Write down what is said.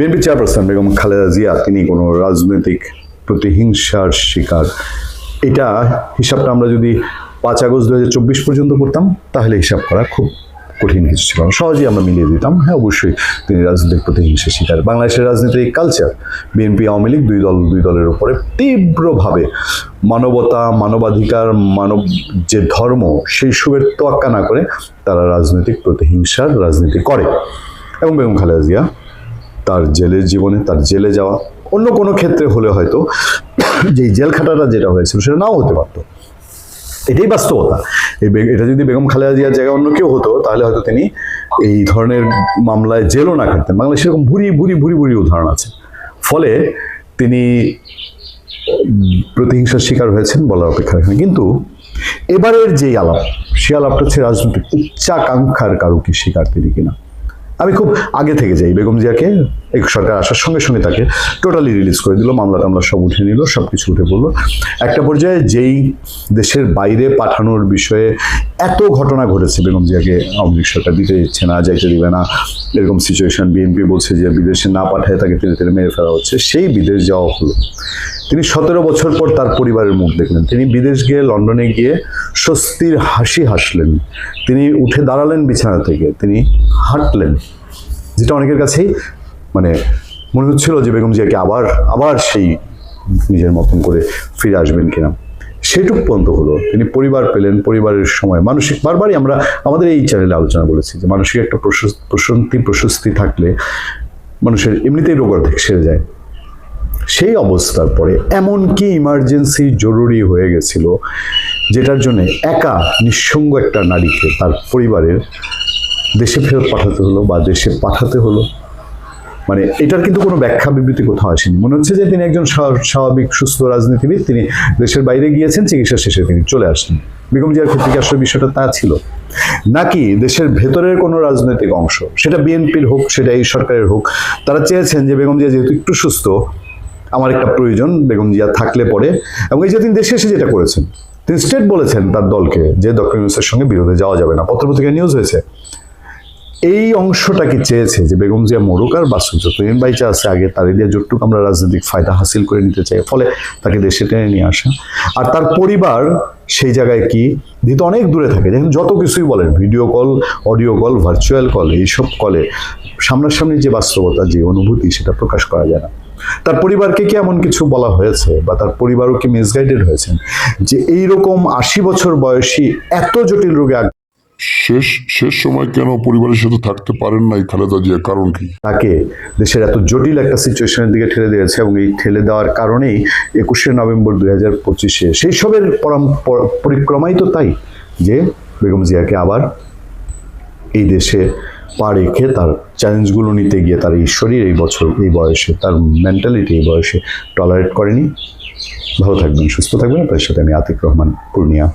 BNP chairperson Begum Khaleda Zia, তিনি কোনো রাজনৈতিক প্রতিহিংসার শিকার। এটা হিসাবটা আমরা যদি পাঁচ আগস্ট দু হাজার চব্বিশ পর্যন্ত করতাম, তাহলে হিসাব করা খুব কঠিন কিছু ছিল। সহজেই আমরা মিলিয়ে দিতাম। হ্যাঁ অবশ্যই তিনি রাজনৈতিক প্রতিহিংসার শিকার। বাংলাদেশের রাজনীতির কালচার বিএনপি আওয়ামী লীগ দুই দল, দুই দলের উপরে তীব্রভাবে মানবতা, মানবাধিকার, মানব যে ধর্ম, সেই সুবের তোয়াক্কা না করে তারা রাজনৈতিক প্রতিহিংসার রাজনীতি করে। এবং বেগম খালেদা জিয়া তার জেলের জীবনে, তার জেলে যাওয়া, অন্য কোনো ক্ষেত্রে হলে হয়তো যে জেল খাটাটা যেটা হয়েছিল সেটা নাও হতে পারতো। এটাই বাস্তবতা। এই এটা যদি বেগম খালেদা জিয়ার জায়গায় অন্য কেউ হতো, তাহলে হয়তো তিনি এই ধরনের মামলায় জেলও না খাটতেন। বাংলাদেশে এরকম ভুরি ভুরি ভুরি ভুরি উদাহরণ আছে। ফলে তিনি প্রতিহিংসার শিকার হয়েছেন বলার অপেক্ষা রাখেন কিন্তু এবারের যে আলাপ সে আলাপটা হচ্ছে রাজনৈতিক উচ্চাকাঙ্ক্ষার কারও কি শিকার তিনি কিনা? আমি খুব আগে থেকে যাই। বেগম জিয়াকে এই সরকার আসার সঙ্গে সঙ্গে তাকে টোটালি রিলিজ করে দিল, মামলা টামলা সব উঠে নিল সব কিছু উঠে পড়ল। একটা পর্যায়ে যেই দেশের বাইরে পাঠানোর বিষয়ে এত ঘটনা ঘটেছে, বেগম জিয়াকে আওয়ামী সরকার দিতে দিচ্ছে না, যাইতে দিবে না। এরকম সিচুয়েশন বিএনপি বলছে যে বিদেশে না পাঠায় তাকে তেলে তেলে মেরে ফেলা হচ্ছে। সেই বিদেশ যাওয়া হলো। তিনি সতেরো বছর পর তার পরিবারের মুখ দেখলেন। তিনি বিদেশ গিয়ে লন্ডনে গিয়ে স্বস্তির হাসি হাসলেন। তিনি উঠে দাঁড়ালেন বিছানা থেকে। তিনি হাঁটলেন। যেটা অনেকের কাছেই মানে মনে হচ্ছিল যে বেগম জিয়াকে আবার আবার সেই নিজের মতন করে ফিরে আসবেন কিনা। সেটুক পর্যন্ত হলো। তিনি পরিবার পেলেন, পরিবারের সময়। মানসিক, বারবারই আমরা, আমাদের এই চ্যানেলে আলোচনা বলেছি যে মানসিক একটা প্রশস- প্রশান্তি, প্রশস্তি থাকলে মানুষের এমনিতেই রোগ অর্ধেক সেরে যায়। সেই অবস্থার পরে এমন কি ইমার্জেন্সি জরুরি হয়ে গেছিল, যেটার জন্য একা নিঃসঙ্গ একটা নারীকে তার পরিবারের দেশে ফেরত পাঠাতে হলো বা দেশে পাঠাতে হলো। মানে এটার কিন্তু কোনো ব্যাখ্যা বিবৃতি কোথাও আসেনি। মনে হচ্ছে যে তিনি একজন স্বাভাবিক, সুস্থ রাজনীতিবিদ, তিনি দেশের বাইরে গিয়েছেন, চিকিৎসা শেষে তিনি চলে আসেন বেগম জিয়ার ক্ষেত্রে আসলে বিষয়টা তা ছিল? নাকি দেশের ভেতরের কোনো রাজনৈতিক অংশ, সেটা বিএনপির হোক, সেটা এই সরকারের হোক, তারা চেয়েছেন যে বেগম জিয়া যেহেতু একটু সুস্থ আমার একটা প্রয়োজন, বেগম জিয়া থাকলে পরে। এবং এই যে তিনি দেশে এসে যেটা করেছেন, তিনি স্টেট বলেছেন তার দলকে যে ডক্টর ইউনুসের সঙ্গে বিরোধে যাওয়া যাবে না। পত্রপত্রিকা নিউজ হয়েছে। এই অংশটা কি চেয়েছে যে বেগম জিয়া মরুক আর বাসুক যতদিন বাইচা আছে আগে তার দিয়ে যতটুকু আমরা রাজনৈতিক ফায়দা হাসিল করে নিতে চাই, ফলে তাকে দেশে টেনে নিয়ে আসা। আর তার পরিবার সেই জায়গায় কি যেহেতু অনেক দূরে থাকে। যেমন যত কিছুই বলেন video call audio call virtual call এইসব কলে সামনাসামনি যে বাস্তবতা যে অনুভূতি সেটা প্রকাশ করা যায় না। তার পরিবারকে কি এমন কিছু বলা হয়েছে বা তার পরিবারও কি মিসগাইডেড হয়েছেন? যে এইরকম আশি বছর বয়সী এত জটিল রোগে শেষ শেষ সময় কেন পরিবারের সাথে থাকতে পারেন নাই খালেদা জিয়া? কারণ কি? তাকে দেশের এত জটিল একটা সিচুয়েশনের দিকে ঠেলে দিয়েছে এবং এই ঠেলে দেওয়ার কারণেই একুশে নভেম্বর দুই হাজার পঁচিশে সেই সবের পরিক্রমাই তো তাই যে বেগম জিয়াকে আবার এই দেশে পা রেখে তার চ্যালেঞ্জগুলো নিতে গিয়ে তার শরীর এই বছর, এই বয়সে, তার মেন্টালিটি এই বয়সে টলারেট করেনি। ভালো থাকবেন, সুস্থ থাকবেন। আপনার সাথে আমি আতিক রহমান, পূর্ণিয়া।